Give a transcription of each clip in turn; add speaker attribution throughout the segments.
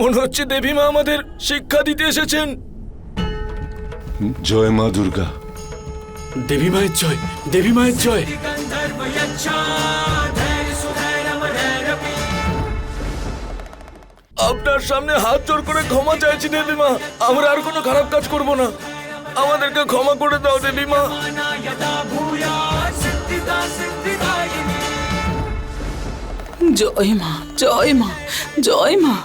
Speaker 1: মনে হচ্ছে দেবী মা আমাদের শিক্ষা দিতে এসেছেন।
Speaker 2: জয় মা দুর্গা।
Speaker 1: দেবী মায়ের জয় দেবী মায়ের জয়। আপনার সামনে হাত জোর করে ক্ষমা চাইছি দেবী মা। আমরা আর কোনো খারাপ কাজ করব না। আমাদেরকে ক্ষমা করে দাও দেবী মা।
Speaker 3: জয় মা জয় মা জয় মা।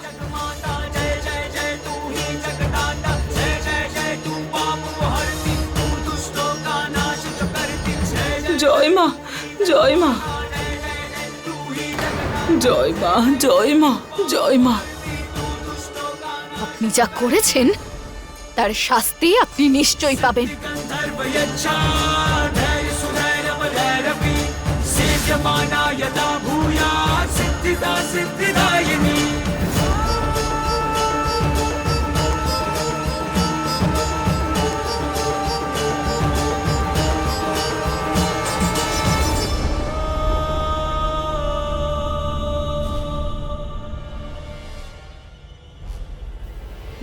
Speaker 3: জয় মা জয় মা। জয় মা জয় মা জয় মা।
Speaker 4: আপনি যা করেছেন তার শাস্তি আপনি নিশ্চয়ই পাবেন।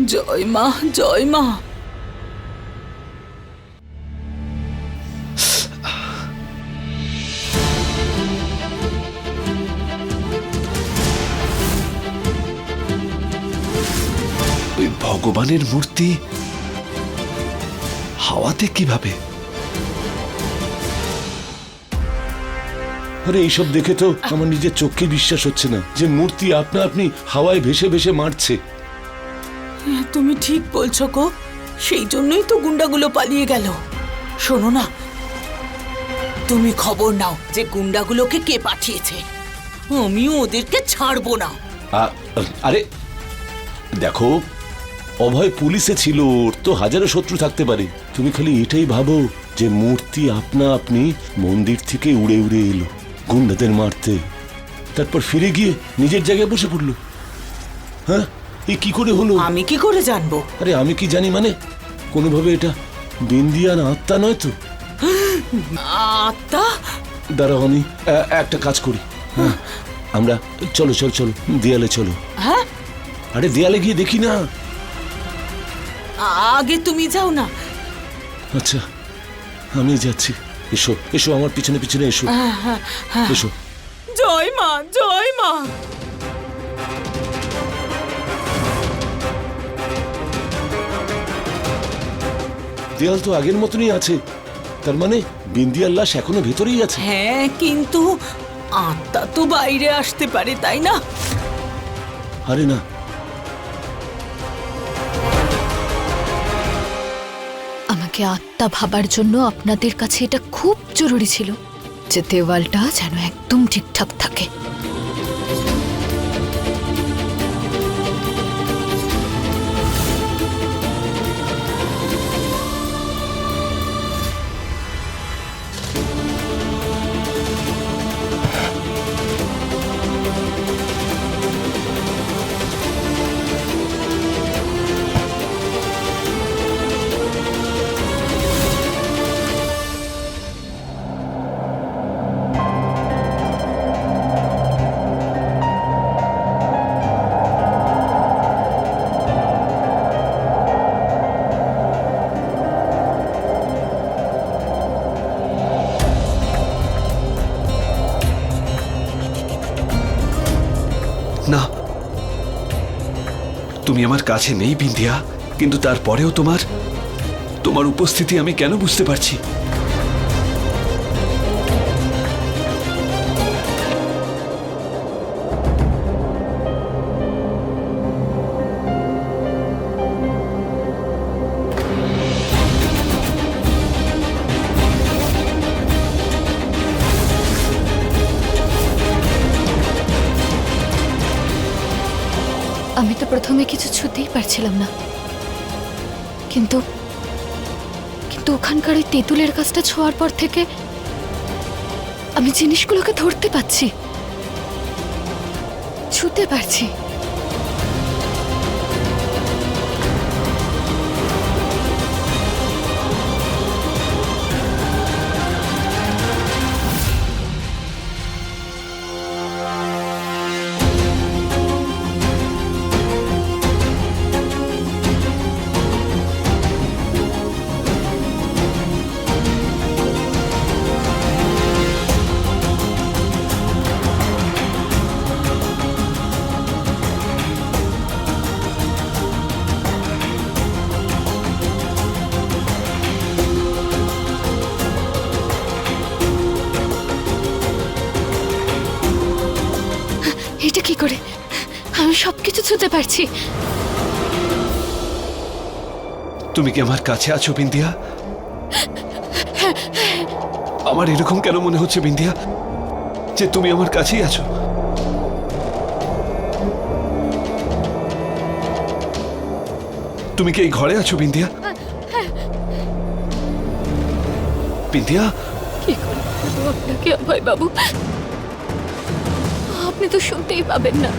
Speaker 3: জয় মা জয় মা।
Speaker 5: ওই ভগবানের মূর্তি হাওয়াতে কীভাবে?
Speaker 2: আরে, এইসব দেখে তো আমার নিজের চোখে বিশ্বাস হচ্ছে না যে মূর্তি আপনা আপনি হাওয়ায় ভেসে ভেসে মারছে।
Speaker 3: তুমি ঠিক বলছো গো। সেই জন্যই তো গুন্ডাগুলো পালিয়ে গেল। শোনো না, তুমি খবর নাও যে গুন্ডাগুলোকে কে পাঠিয়েছে। আমিও ওদেরকে ছাড়বো না।
Speaker 2: আরে, দেখো, অভয় পুলিশে ছিল, ওর তো হাজারো শত্রু থাকতে পারে। তুমি খালি এটাই ভাবো যে মূর্তি আপনা আপনি মন্দির থেকে উড়ে উড়ে এলো গুন্ডাদের মারতে। তারপর ফিরে গিয়ে নিজের জায়গায় বসে পড়ল। হ্যাঁ? এই কি করে হলো?
Speaker 3: আমি কি করে জানব?
Speaker 2: আরে আমি কি জানি মানে? কোনোভাবে এটা বিন্দিয়ান আত্মা নয় তো?
Speaker 3: আত্মা?
Speaker 2: দাঁড়াও আমি একটা কাজ করি হ্যাঁ? আমরা চলো চলো চলো দেয়ালে চলো।
Speaker 3: হ্যাঁ?
Speaker 2: আরে দেয়ালে গিয়ে দেখি না।
Speaker 3: আগে তুমি যাও না।
Speaker 2: আচ্ছা আমি যাচ্ছি। এসো এসো আমার পিছনে পিছনে এসো। এসো।
Speaker 3: জয় মা জয় মা।
Speaker 2: দেয়াল তো আগের মতনই আছে। তার মানে বিন্দিয়ার লাশ এখনও ভেতরেই আছে।
Speaker 3: হ্যাঁ কিন্তু আত্মা তো বাইরে আসতে পারে তাই না?
Speaker 2: আরে না।
Speaker 4: আমাকে আত্মা ভাবার জন্য আপনাদের কাছে এটা খুব জরুরি ছিল যে দেওয়ালটা যেন একদম ঠিকঠাক থাকে।
Speaker 5: তুমি আমার কাছে নেই বিন্ধিয়া। কিন্তু তারপরেও তোমার তোমার উপস্থিতি আমি কেন বুঝতে পারছি?
Speaker 4: প্রথমে পারছিলাম না। কিন্তু কিন্তু ওখানকার ওই তেঁতুলের গাছটা ছোঁয়ার পর থেকে আমি জিনিসগুলোকে ধরতে পারছি। ছুতে পারছি। কি করে? আমি সবকিছু ছুতে পারছি।
Speaker 5: তুমি কি আমার কাছে আছো বিন্দিয়া আমার এরকম কেন মনে হচ্ছে বিন্দিয়া যে তুমি আমার কাছেই আছো? তুমি কি এই ঘরে আছো বিন্দিয়া বিন্দিয়া
Speaker 4: কি করে বলব আপনাকে অভয় বাবু? আপনি তো শুনতেই পাবেন না।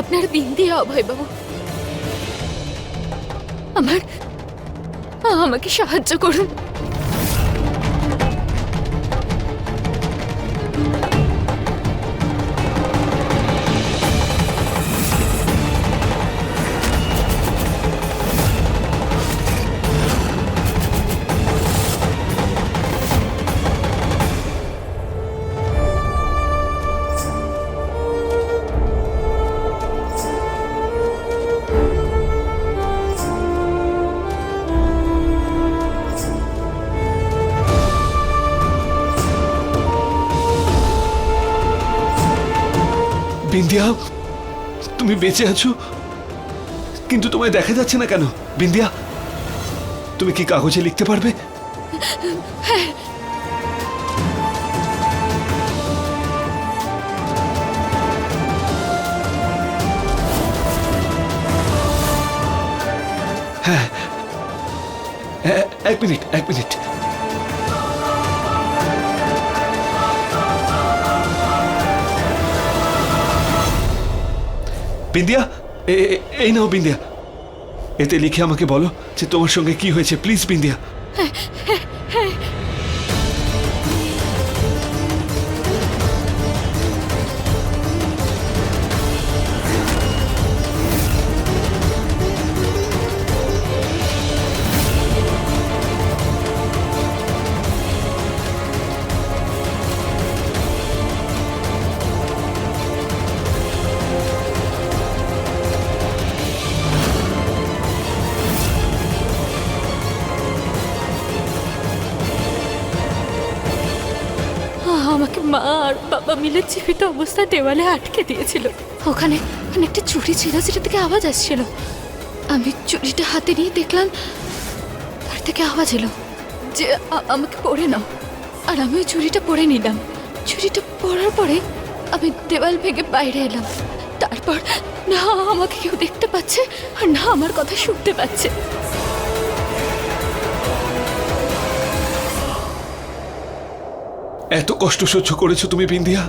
Speaker 4: আপনার বিন্দিয়া অভয় বাবু। আমার আমাকে সাহায্য করুন।
Speaker 5: বেঁচে আছো? কিন্তু তোমায় দেখা যাচ্ছে না কেন বিন্দিয়া তুমি কি কাগজে লিখতে পারবে? হ্যাঁ। এ- এক মিনিট এক মিনিট। বিন্দিয়া এই নাও বিন্দিয়া। এতে লিখে আমাকে বলো যে তোমার সঙ্গে কি হয়েছে, প্লিজ বিন্দিয়া।
Speaker 4: আর বাবা মিলে জীবিত অবস্থায় দেওয়ালে আটকে দিয়েছিল। ওখানে একটা চুড়ি ছিল যেটা থেকে আওয়াজ আসছিল। আমি চুরিটা হাতে নিয়ে দেখলাম, তার থেকে আওয়াজ এলো যে আমাকে পরে নাও। আর আমি ওই চুড়িটা পরে নিলাম। চুড়িটা পরার পরে আমি দেওয়াল ভেঙে বাইরে এলাম। তারপর না, আমাকে কেউ দেখতে পাচ্ছে আর না, আমার কথা শুনতে পাচ্ছে।
Speaker 5: এত কষ্ট সহ্য করেছ তুমি বিন্দিয়া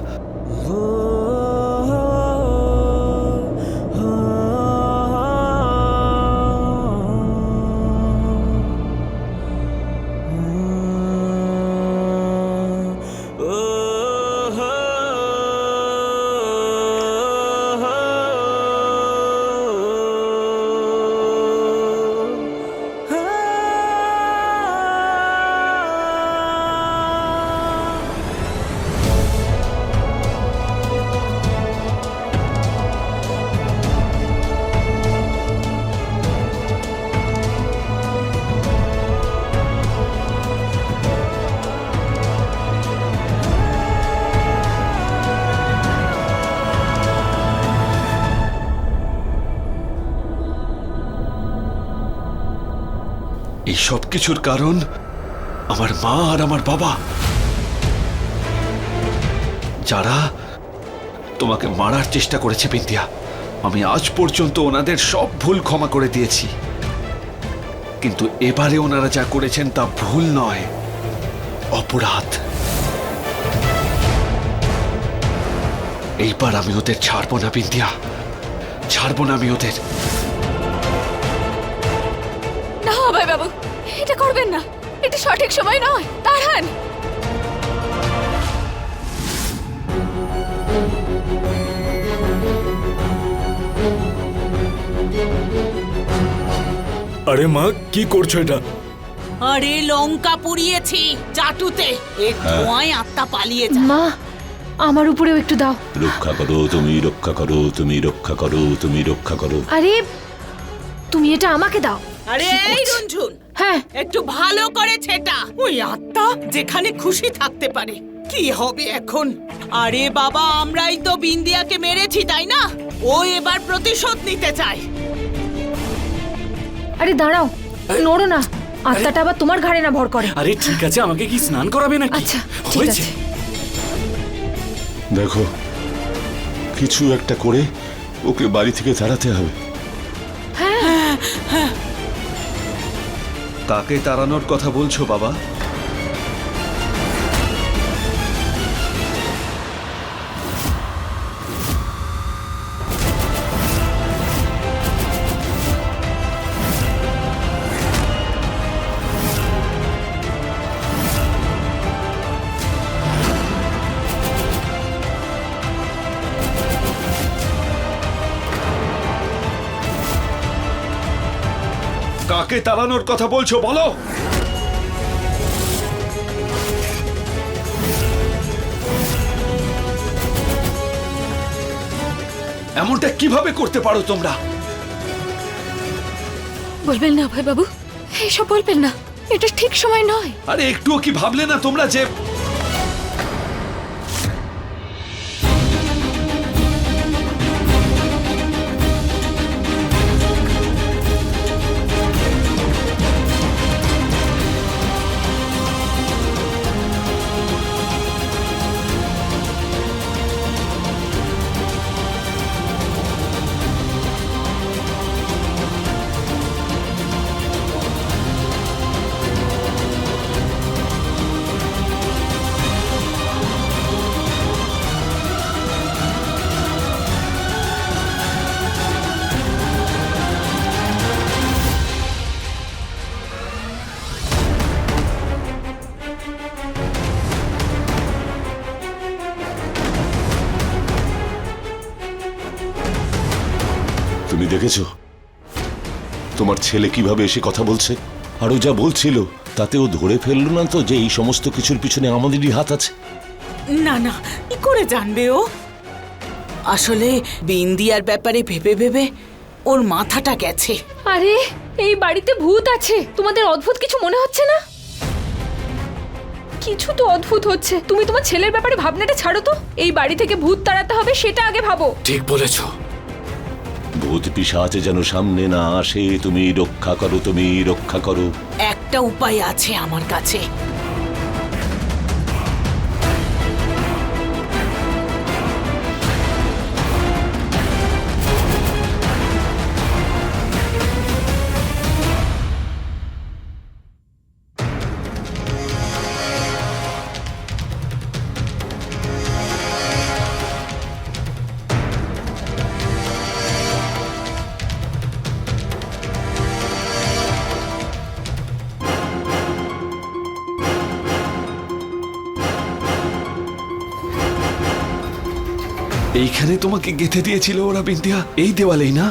Speaker 5: এই সব কিছুর কারণ আমার মা আর আমার বাবা। যারা তোমাকে মারার চেষ্টা করেছে বিন্দিয়া আমি আজ পর্যন্ত ওনাদের সব ভুল ক্ষমা করে দিয়েছি। কিন্তু এবারে ওনারা যা করেছেন তা ভুল নয়, অপরাধ। এইবার আমি ওদের ছাড়বো না বিন্দিয়া ছাড়বো না আমি ওদের।
Speaker 4: না এটা সঠিক সময় নয়। দাঁড়ান।
Speaker 1: আরে মা কি করছ এটা?
Speaker 3: আরে লঙ্কা পুড়িয়েছি চাটুতে এর ধোঁয়ায় আত্মা পালিয়ে যায়।
Speaker 4: মা আমার উপরেও একটু দাও।
Speaker 2: রক্ষা করো তুমি রক্ষা করো তুমি রক্ষা করো তুমি রক্ষা করো।
Speaker 4: আরে তুমি এটা আমাকে দাও।
Speaker 3: আরে এই রঞ্জুন।
Speaker 4: হ্যাঁ।
Speaker 3: একটু ভালো করে ছেটা। ওই আত্মা যেখানে খুশি থাকতে পারে। কি হবে এখন? আরে বাবা আমরাই তো বিন্দিয়াকে মেরেছি তাই না? ও এবার প্রতিশোধ নিতে চায়।
Speaker 4: আরে দাঁড়াও নড়ো না। আত্মাটা আবার তোমার ঘাড়ে না ভর করে।
Speaker 6: আরে ঠিক আছে আমাকে কি স্নান করাবে নাকি?
Speaker 4: আচ্ছা ঠিক আছে।
Speaker 2: দেখো কিছু একটা করে ওকে বাড়ি থেকে তাড়াতে হবে।
Speaker 5: কাকে তাড়ানোর কথা বলছো বাবা? কাকে তাড়ানোর কথা বলছো বলো। এমনটা কীভাবে করতে পারো তোমরা?
Speaker 4: বলবেন না ভাই বাবু এইসব বলবেন না। এটা ঠিক সময় নয়।
Speaker 5: আরে একটুও কি ভাবলে না তোমরা যে
Speaker 2: দেখেছ? তোমার ছেলে কীভাবে এসে কথা বলছে? আর ও যা বলছিল তাতে ও ধরে ফেলল না তো যে এই সমস্ত কিছুর পিছনে আমাদেরই হাত আছে?
Speaker 3: না না কি করে জানবে ও? আসলে বিন্দিয়ার ব্যাপারে ভেবে ভেবে ওর মাথাটা গেছে।
Speaker 4: আরে এই বাড়িতে ভূত আছে। তোমাদের অদ্ভুত কিছু মনে হচ্ছে না? কিছু তো অদ্ভুত হচ্ছে। তুমি তোমার ছেলের ব্যাপারে ভাবনাটা ছাড়ো তো। এই বাড়ি থেকে ভূত তাড়াতে হবে সেটা আগে ভাবো।
Speaker 6: ঠিক বলেছ।
Speaker 2: ভূত পিসাচ যেন সামনে না আসে, তুমি রক্ষা করো, তুমি রক্ষা করো।
Speaker 3: একটা উপায় আছে আমার কাছে।
Speaker 5: এইখানে তোমাকে গেঁথে দিয়েছিল ওরা বিন্দিয়া এই দেওয়ালেই না?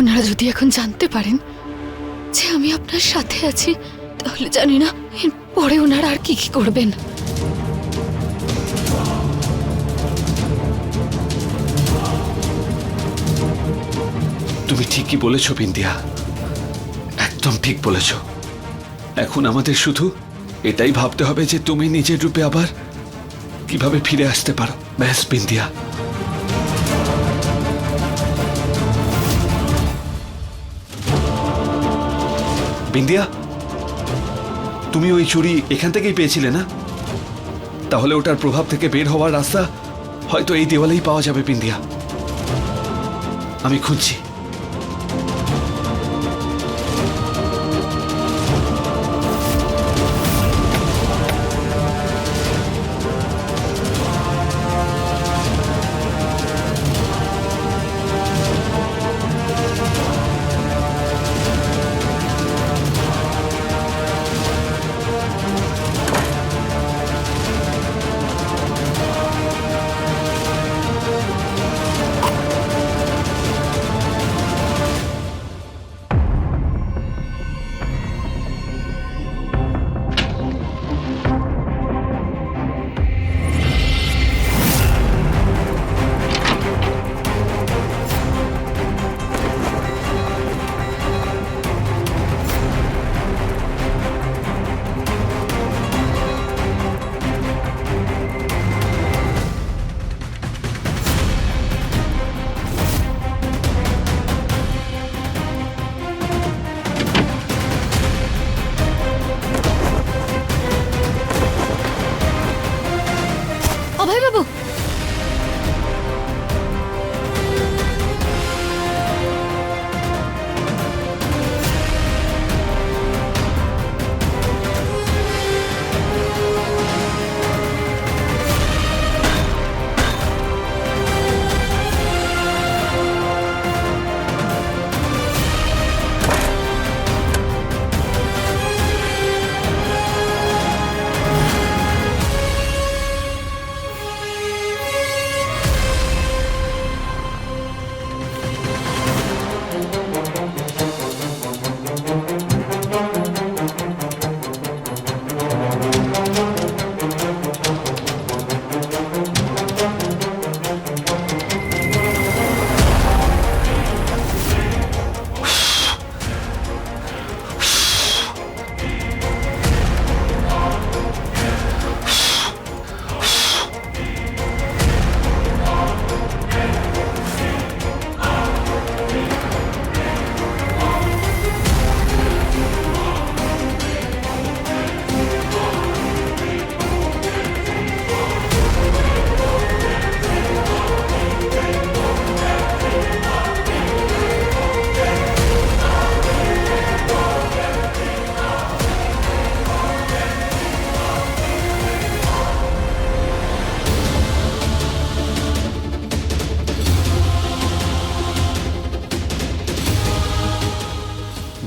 Speaker 4: ওনারা যদি এখন জানতে পারেন যে আমি আপনার সাথে আছি, তাহলে জানি না এর পরে ওনারা আর কি কি করবেন।
Speaker 5: তুমি ঠিকই বলেছ, বিন্দিয়া। একদম ঠিক বলেছ। এখন আমাদের শুধু এটাই ভাবতে হবে যে তুমি নিজের রূপে আবার কীভাবে ফিরে আসতে পারো। ব্যাস, বিন্দিয়া। বিন্দিয়া, তুমি ওই চুরি এখান থেকেই পেয়েছিলে না? তাহলে ওটার প্রভাব থেকে বের হওয়ার রাস্তা হয়তো এই দেওয়ালেই পাওয়া যাবে বিন্দিয়া। আমি খুঁজছি।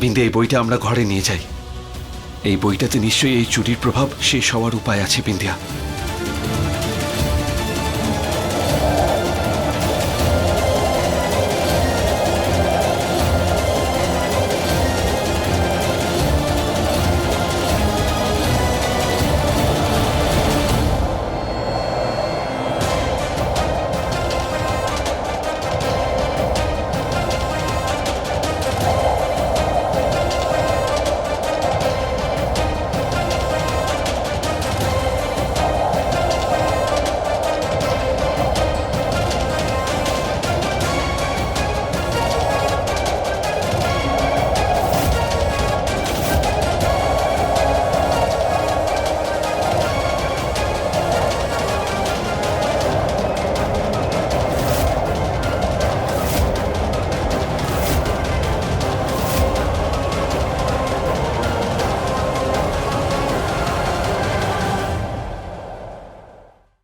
Speaker 5: বিন্দে, এই বইটা আমরা ঘরে নিয়ে যাই। এই বইটাতে নিশ্চয়ই এই চুরির প্রভাব শেষ হওয়ার উপায় আছে বিন্দিয়া